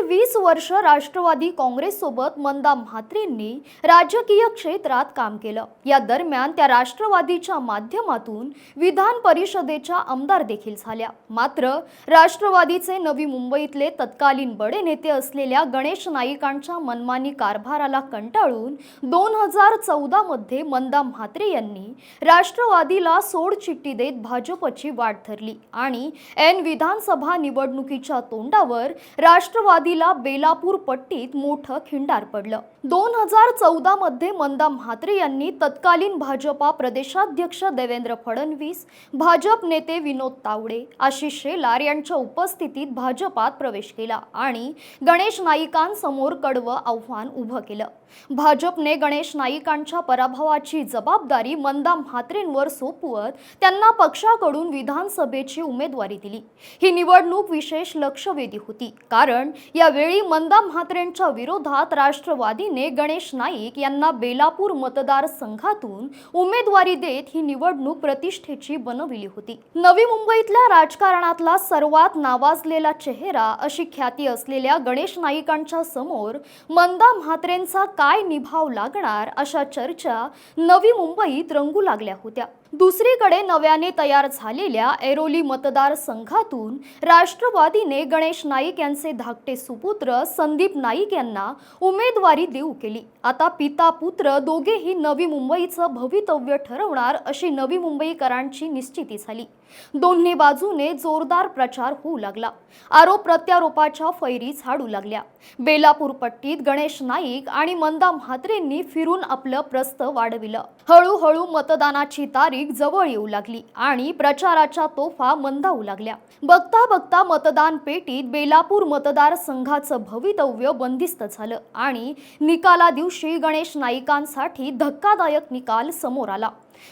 मागील वीस वर्ष राष्ट्रवादी काँग्रेससोबत मंदा म्हात्रेंनी राजकीय क्षेत्रात काम केलं. या दरम्यान त्या राष्ट्रवादीच्या माध्यमातून विधान परिषदेच्या आमदार देखील झाल्या. मात्र राष्ट्रवादीचे नवी मुंबईतले तत्कालीन बडे नेते असलेल्या गणेश नाईकांच्या मनमानी कारभाराला कंटाळून दोन हजार चौदामध्ये मंदा म्हात्रे यांनी राष्ट्रवादीला सोडचिठ्ठी देत भाजपची वाट धरली आणि एन विधानसभा निवडणुकीच्या तोंडावर राष्ट्रवादी नदीला बेलापूर पट्टीत मोठं खिंडार पडलं. दोन हजार चौदा मध्ये मंदा म्हात्रे यांनी तत्कालीन भाजपा प्रदेशाध्यक्ष देवेंद्र फडणवीस भाजप नेते विनोद तावडे आशिष शेलार यांच्या उपस्थितीत भाजपात प्रवेश केला आणि गणेश नाईकांसमोर कडवं आव्हान उभं केलं. भाजपने गणेश नाईकांच्या पराभवाची जबाबदारी मंदा म्हात्रेंवर सोपवत त्यांना पक्षाकडून विधानसभेची उमेदवारी दिली. ही निवडणूक विशेष लक्षवेधी होती कारण यावेळी मंदा म्हात्रेंच्या विरोधात राष्ट्रवादीने गणेश नाईक यांना बेलापूर मतदारसंघातून उमेदवारी देत ही निवडणूक प्रतिष्ठेची बनविली होती. नवी मुंबईतल्या राजकारणातला सर्वात नावाजलेला चेहरा अशी ख्याती असलेल्या गणेश नाईकांच्या समोर मंदा म्हात्रेंचा काय निभाव लागणार अशा चर्चा नवी मुंबईत रंगू लागल्या होत्या. दुसरीकडे नव्याने तयार झालेल्या ऐरोली मतदारसंघातून राष्ट्रवादीने गणेश नाईक यांचे धाकटे सुपुत्र संदीप नाईक यांना उमेदवारी देऊ केली. आता पिता पुत्र दोघेही नवी मुंबईचं भवितव्य ठरवणार अशी नवी मुंबईकरांची निश्चिती झाली. दोन्ही बाजूने जोरदार प्रचार होऊ लागला. आरोप प्रत्यारोपाच्या फैरी झाडू लागल्या. बेलापूर पट्टीत गणेश नाईक आणि मंदा म्हात्रेंनी फिरून आपलं प्रस्त वाढविलं. हळूहळू मतदानाची तारीख जवळ येऊ लागली आणि प्रचाराच्या तोफा मंदावू लागल्या. बघता बघता मतदान पेटीत बेलापूर मतदारसंघाचं भवितव्य बंदिस्त झालं आणि निकाला दिवशी गणेश नाईकांसाठी धक्कादायक निकाल समोर आला.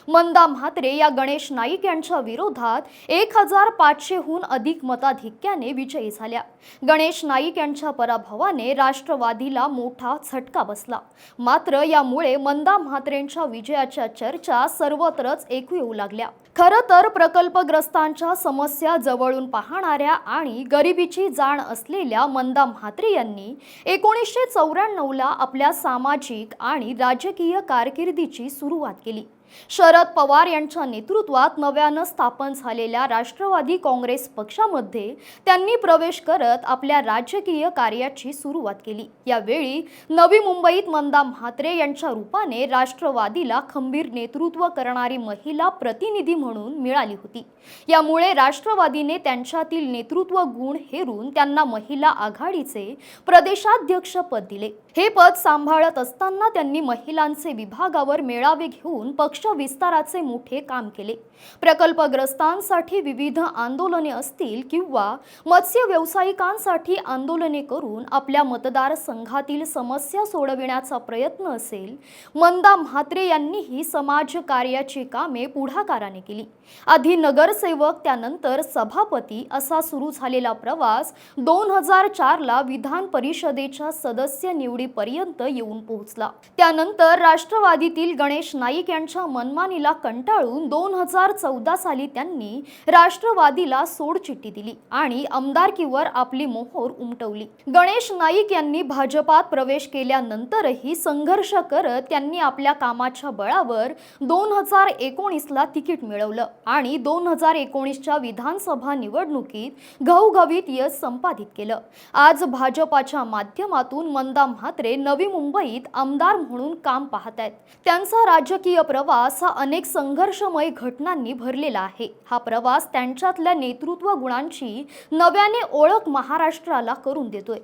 मंदा म्हात्रे या गणेश नाईक यांच्या विरोधात एक हजार पाचशेहून अधिक मताधिक्याने विजयी झाल्या. गणेश नाईक यांच्या पराभवाने राष्ट्रवादीला मोठा झटका बसला. मात्र यामुळे मंदा म्हात्रेंच्या विजयाच्या चर्चा सर्वत्रच ऐकू येऊ लागल्या. खरं तर प्रकल्पग्रस्तांच्या समस्या जवळून पाहणाऱ्या आणि गरिबीची जाण असलेल्या मंदा म्हात्रे यांनी एकोणीसशे चौऱ्याण्णवला आपल्या सामाजिक आणि राजकीय कारकिर्दीची सुरुवात केली. शरद पवार यांच्या नेतृत्वात नव्यानं स्थापन झालेल्या राष्ट्रवादी काँग्रेस पक्षामध्ये त्यांनी प्रवेश करत आपल्या राजकीय कार्याची सुरुवात केली. यावेळी नवी मुंबईत मंदा म्हात्रे यांच्या रूपाने राष्ट्रवादीला खंबीर नेतृत्व करणारी महिला प्रतिनिधी म्हणून मिळाली होती. यामुळे राष्ट्रवादीने त्यांच्यातील नेतृत्व गुण हेरून त्यांना महिला आघाडीचे प्रदेशाध्यक्ष पद दिले. हे पद सांभाळत असताना त्यांनी महिलांचे विभागावर मेळावे घेऊन पक्ष विस्ताराचे मोठे काम केले. प्रकल्पग्रस्तांसाठी विविध आंदोलने असतील किंवा मत्स्य व्यावसायिकांसाठी आंदोलने करून आपल्या मतदारसंघातील समस्या सोडविण्याचा प्रयत्न असेल मंदा म्हात्रे यांनीही समाज कार्याची कामे पुढाकाराने केली. आधी नगरसेवक त्यानंतर सभापती असा सुरू झालेला प्रवास दोन हजार चारला विधान परिषदेच्या सदस्य निवडीपर्यंत येऊन पोहोचला. त्यानंतर राष्ट्रवादीतील गणेश नाईक यांच्या मनमानीला कंटाळून दोन हजार चौदा साली त्यांनी राष्ट्रवादीला सोडचिठ्ठी दिली आणि आमदारकीवर आपली मोहोर उमटवली. गणेश नाईक यांनी भाजपात प्रवेश केल्यानंतरही संघर्ष करत त्यांनी आपल्या कामाच्या बळावर दोन हजार एकोणीसला तिकीट मिळवलं आणि दोन हजार एकोणीसच्या विधानसभा निवडणुकीत घवघवीत यश संपादित केलं. आज भाजपाच्या माध्यमातून मंदा म्हात्रे नवी मुंबईत आमदार म्हणून काम पाहत आहेत त्यांचा राजकीय प्रवास प्रवास हा अनेक संघर्षमय घटनांनी भरलेला आहे. हा प्रवास त्यांच्यातल्या नेतृत्व गुणांची नव्याने ओळख महाराष्ट्राला करून देतोय.